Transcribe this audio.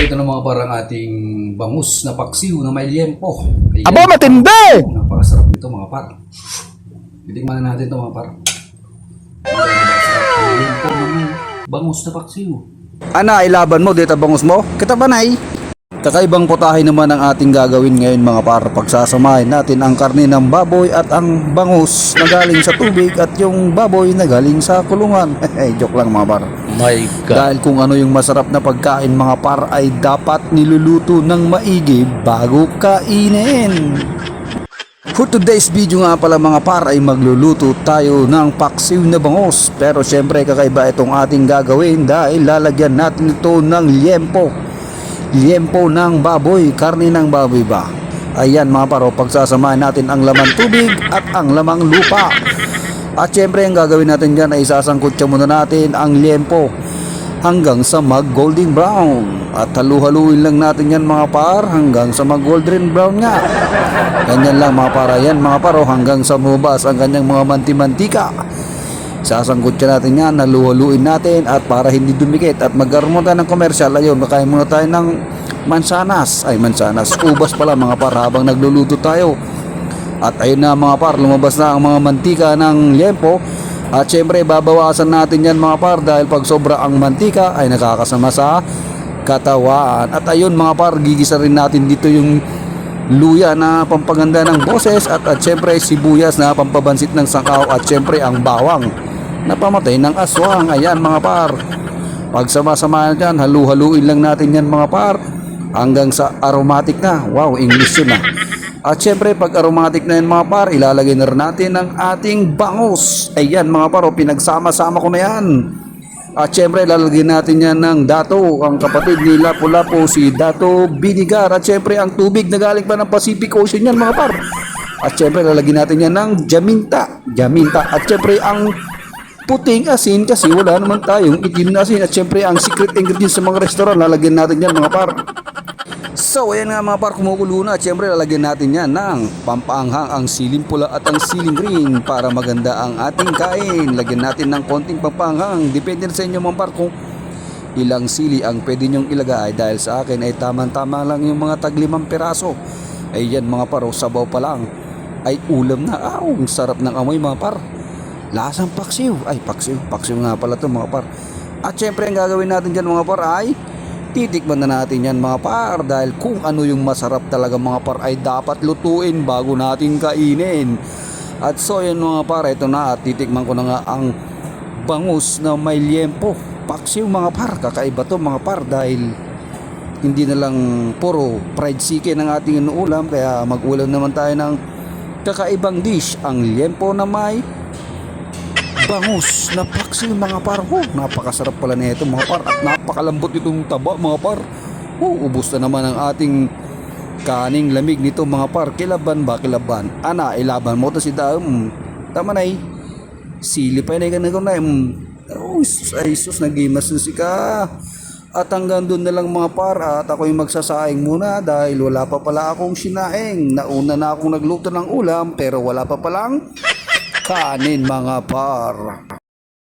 ito na mga parang ating bangus na paksiw na may liempo. Ayan. Aba, matindi! Napakasarap nito mga par. Titikman na natin ito mga par. Napakasarap. Liempo na may bangus na paksiw. Ana, ilaban mo, dito bangus mo? Kita ba, Nay? Kakaibang putahe naman ang ating gagawin ngayon mga par. Pagsasamahin natin ang karne ng baboy at ang bangus na galing sa tubig at yung baboy na galing sa kulungan. Joke lang mga par. My Dahil kung ano yung masarap na pagkain mga par ay dapat niluluto ng maigi bago kainin. For today's video nga pala mga par ay magluluto tayo ng paksiw na bangos. Pero syempre kakaiba itong ating gagawin dahil lalagyan natin ito ng liempo. Liempo ng baboy, karne ng baboy ba? Ayan mga paro, pagsasamahin natin ang laman tubig at ang lamang lupa. At syempre ang gagawin natin dyan ay sasangkot siya muna natin ang liempo hanggang sa mag golden brown. At halu-haluin lang natin yan mga par hanggang sa mag golden brown nga. Ganyan lang mga para yan mga paro hanggang sa mubas ang kanyang mga manti-mantika. Sasangkot siya natin yan, halu-haluin natin at para hindi dumikit at magkaroon tayo ng komersyal, ayun, makain muna tayo ng mansanas. Ay, mansanas. Ubas pala mga par habang nagluluto tayo. At ayun na mga par, lumabas na ang mga mantika ng liempo. At syempre, babawasan natin yan mga par dahil pag sobra ang mantika ay nakakasama sa katawan. At ayun mga par, gigisa rin natin dito yung luya na pampaganda ng boses at, at syempre sibuyas na pampabansit ng sangkaw at syempre ang bawang na pamatay ng aswang. Ayan mga par. Pagsama-sama dyan, halu-haluin lang natin yan mga par hanggang sa aromatic na. Wow, English yun ah. At syempre, pag aromatic na yan mga par, ilalagay na rin natin ang ating bangus. Ayan mga par, oh, pinagsama-sama ko na yan. At syempre, lalagyan natin yan ng dato, ang kapatid ni Lapu-Lapu, si Dato Binigar. At syempre, ang tubig na galing pa ng Pacific Ocean yan mga par. At syempre, lalagyan natin yan ng jaminta. Jaminta. At syempre, ang puting asin kasi wala naman tayong itim na asin. At syempre, ang secret ingredients sa mga restaurant, lalagyan natin yan mga par. So, ayan nga mga par, kumukulo na. At syempre, lalagyan natin yan ng pampaanghang ang siling pula at ang siling green para maganda ang ating kain. Lagyan natin ng konting pampaanghang. Depende sa inyo mga par kung ilang sili ang pwede nyong ilagay dahil sa akin ay tamang-tama lang yung mga taglimang peraso. Ayan mga par, oh, sabaw pa lang ay ulam na. Ah, ang sarap ng amoy mga par. Lasang paksiw. Ay, paksiw. Paksiw nga pala to mga par. At syempre, ang gagawin natin dyan mga par ay titikman na natin yan mga par dahil kung ano yung masarap talaga mga par ay dapat lutuin bago natin kainin. At so yan mga par, ito na at titikman ko na nga ang bangus na may liempo. Paksiw mga par, kakaiba to mga par dahil hindi na lang puro fried chicken ang ating inuulam kaya mag-ulam naman tayo ng kakaibang dish ang liempo na may bangus na paksiw mga par. Oh, napakasarap pala nito mga par at napakalambot itong taba mga par. Oh, ubos na naman ang ating kaning lamig nito mga par. Kilaban ba kilaban? Ana, ilaban mo to si Dam. Tama na eh. Sili pa na ikan na. Oh, ay sus, nagimas na si ka. At hanggang doon na lang mga par at ako'y magsasaing muna dahil wala pa pala akong sinaing. Nauna na akong nagluto ng ulam pero wala pa palang kanin mga par.